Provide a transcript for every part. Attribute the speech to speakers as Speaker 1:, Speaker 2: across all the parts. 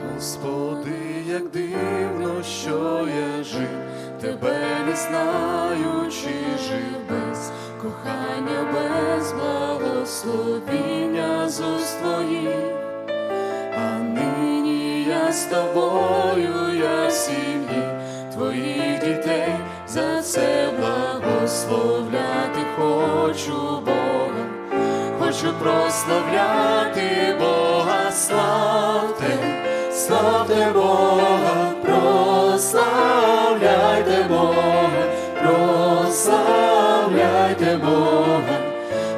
Speaker 1: Господи, як дивно, що я жив, тебе не знаючи, жив без кохання, без благословіння з. А нині я з тобою, я в сім'ї твоїх дітей, за це благословляти хочу Бога, хочу прославляти Бога, славте, славте Бога, прославляйте Бога, прославляйте Бога,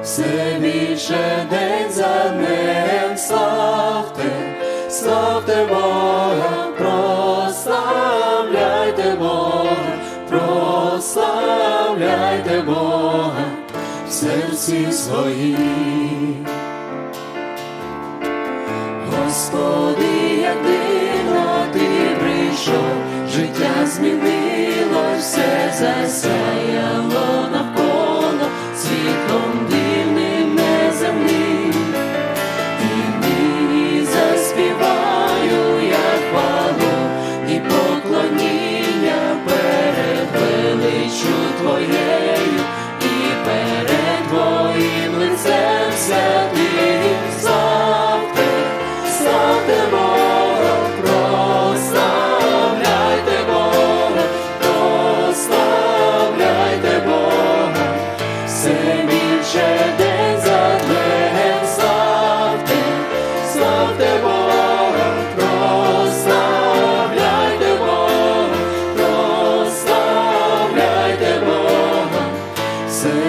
Speaker 1: все більше день за днем славте, славте Бога, прославляйте Бога, прославляйте Бога в серці своїм. Господи, як ти прийшов, життя змінилось, все засяяло навколо світлом дивним неземним. І нині заспіваю я хвалу і поклоніння перед величчю Твоєю і перед Твоїм лицем святим.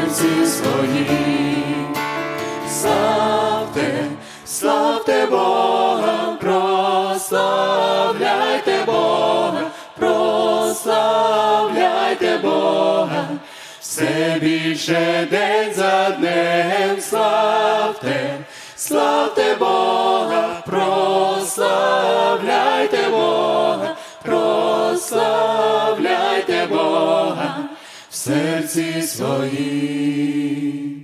Speaker 1: Серці своїм. Славте, славте Бога, прославляйте Бога, прославляйте Бога, все більше день за днем славте, славте Бога, в серці своїм.